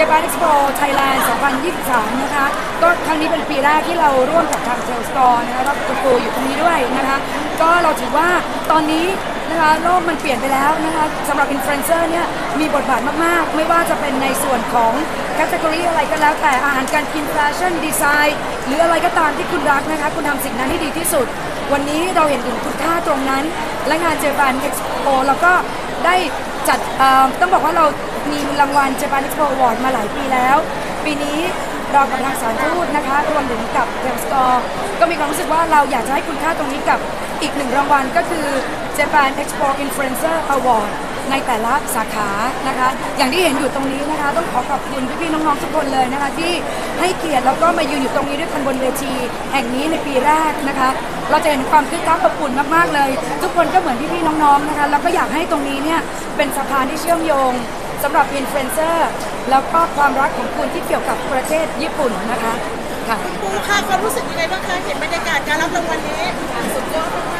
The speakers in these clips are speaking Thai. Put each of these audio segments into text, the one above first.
Japan Expo Thailand 2023 นะคะ ก็ครั้งนี้เป็นปีแรกที่เราร่วมกับทางเซลสกอร์นะคะแล้วคุณครูอยู่ตรงนี้ด้วยนะคะ ก็เราถือว่าตอนนี้นะคะโลกมันเปลี่ยนไปแล้วนะคะสำหรับอินฟลูเอนเซอร์เนี่ยมีบทบาทมาก ๆ ไม่ว่าจะเป็นในส่วนของแคตตากรีอะไรก็แล้วแต่อาหารการกินแฟชั่นดีไซน์หรืออะไรก็ตามที่คุณรักนะคะ คุณทำสิ่งนั้นให้ดีที่สุด วันนี้เราเห็นถึงคุณค่าตรงนั้น และงานเจแปนเอ็กซ์โปเราก็ได้จัดต้องบอกว่าเรามีรางวัล Japan Expo Award มาหลายปีแล้ว ปีนี้เรากับทางสารทูตนะคะรวมถึงกับเทมสกอร์ก็มีความรู้สึกว่าเราอยากจะให้คุณค่าตรงนี้กับอีกหนึ่งรางวัลก็คือ Japan Expo Influencer Award ในแต่ละสาขานะคะ อย่างที่เห็นอยู่ตรงนี้นะคะ ต้องขอขอบคุณพี่ๆน้องๆทุกคนเลยนะคะ ที่ให้เกียรติแล้วก็มายืนอยู่ตรงนี้ด้วยกันบนเวที แห่งนี้ในปีแรกนะคะ เราจะเห็นความคึกคักอบอุ่นมากๆเลย ทุกคนก็เหมือนพี่ๆน้องๆนะคะ แล้วก็อยากให้ตรงนี้เนี่ยเป็นสะพานที่เชื่อมโยง สำหรับอินฟลูเอนเซอร์แล้วก็ความรักของคุณที่เกี่ยวกับประเทศญี่ปุ่นนะคะค่ะครูค่ะความรู้สึกยังไงบ้างคะเห็นบรรยากาศการรับรางวัลนี้สุดยอดมากๆนะคะก็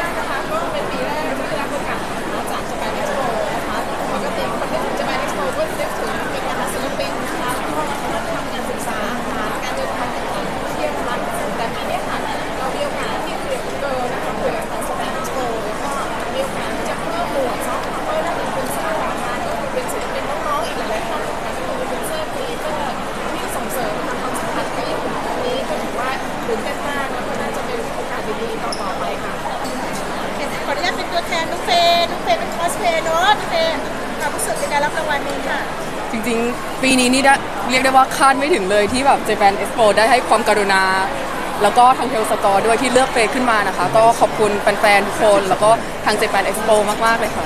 เป็นตัวแทนน้องเฟย์น้องเฟย์เป็นคอสเพลย์เนาะน้องเฟย์ความรู้สึกในการรับรางวัลนี้ค่ะ จริงๆ ปีนี้นี่ได้เรียกได้ว่าคาดไม่ถึงเลยที่แบบ Japan Expo ได้ให้ความกรุณา แล้วก็ทางเทลสกอร์ด้วยที่เลือกเฟย์ขึ้นมานะคะ ก็ขอบคุณแฟนๆทุกคน แล้วก็ทาง Japan Expo มากๆเลยค่ะ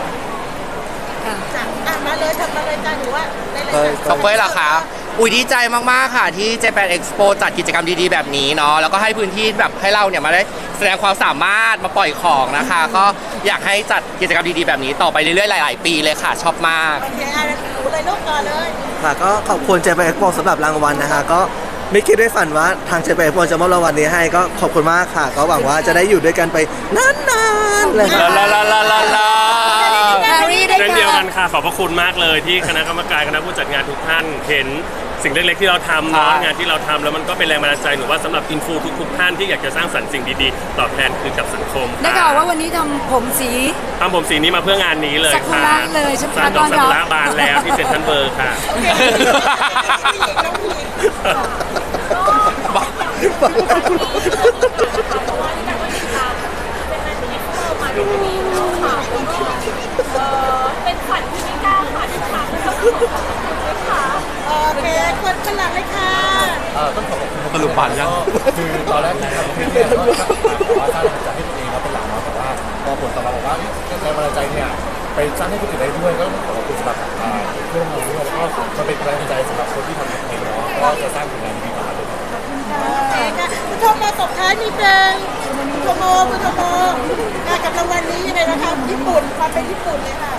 จ้ะอะมาเลยทำมาเลยจ้าหนูว่าได้เลยเอ้ยค่ะขอบคุณเหรอคะ อุ้ยดีใจมาก ๆ ค่ะ ที่ Japan Expo จัดกิจกรรมดี ๆ แบบนี้เนาะแล้วก็ให้พื้นที่แบบให้เราเนี่ยมาได้แสดงความสามารถมาปล่อยของนะคะ ก็อยากให้จัดกิจกรรมดี ๆ แบบนี้ต่อไปเรื่อย ๆ หลาย ๆ ปีเลยค่ะ ชอบมาก โอเคอะหนูเลยลูกก่อนเลย ค่ะก็ขอบคุณเจแปนเอ็กโปสำหรับรางวัลนะคะ ก็ไม่คิดด้วยฝันว่าทางเจแปนเอ็กโปจะมอบรางวัลนี้ให้ก็ขอบคุณมากค่ะ ก็หวังว่าจะได้อยู่ด้วยกันไปนานๆเลยค่ะ ลาลาลาลาลาแฮร์รี่ได้เช่นเดียวค่ะ กันค่ะ ขอบพระคุณมากเลยที่คณะกรรมการคณะผู้จัดงานทุกท่านเห็น สิ่งเล็กๆที่เราทำเนาะใช่งานที่เราทำแล้วมันก็เป็นแรงบันดาลใจหนูว่าสำหรับอินฟูทุกๆท่านที่อยากจะสร้างสรรค์สิ่งดีๆตอบแทนคืนกับสังคมได้ข่าวว่าวันนี้ทำผมสี ทำผมสีนี้มาเพื่องานนี้เลยซากุค่ะระเลยใช่ไหมสร้างดอกตอนซาเรากุระบานแล้วที่เซ็นทรัลเวิร์ค่ะโอ สรุปผ่านยัง คือตอนแรกที่ทำคลิปเนี่ยก็ว่าสร้างจะให้ตัวเองแล้วเป็นหลักเนาะแต่ว่าพอผลตอบรับบอกว่าแรงบันดาลใจเนี่ยไปสร้างให้คนอื่นได้ด้วยก็ต้องขอบคุณสำหรับอ่าเพื่อนเราด้วยแล้วก็มันเป็นแรงบันดาลใจสำหรับคนที่ทำเพลงเนาะก็จะสร้างผลงานดีๆมาด้วยโอเคค่ะคุณโทโมตบท้ายนิดนึงคุณโทโมคุณโทโมอะกับรางวัลนี้ยังไงนะคะญี่ปุ่นความเป็นญี่ปุ่นเลยค่ะ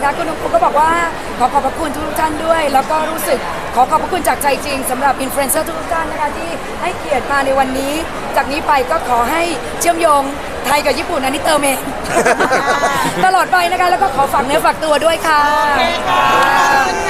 นะคะคุณครูก็บอกว่าขอขอบพระคุณทุกท่านด้วย แล้วก็รู้สึกขอขอบพระคุณจากใจจริงสำหรับอินฟลูเอนเซอร์ทุกท่านนะคะที่ให้เกียรติมาในวันนี้ จากนี้ไปก็ขอให้เชื่อมโยงไทยกับญี่ปุ่นอันนี้เติมเอง ตลอดไปนะคะแล้วก็ขอฝากเนื้อฝากตัวด้วยค่ะโอเคค่ะ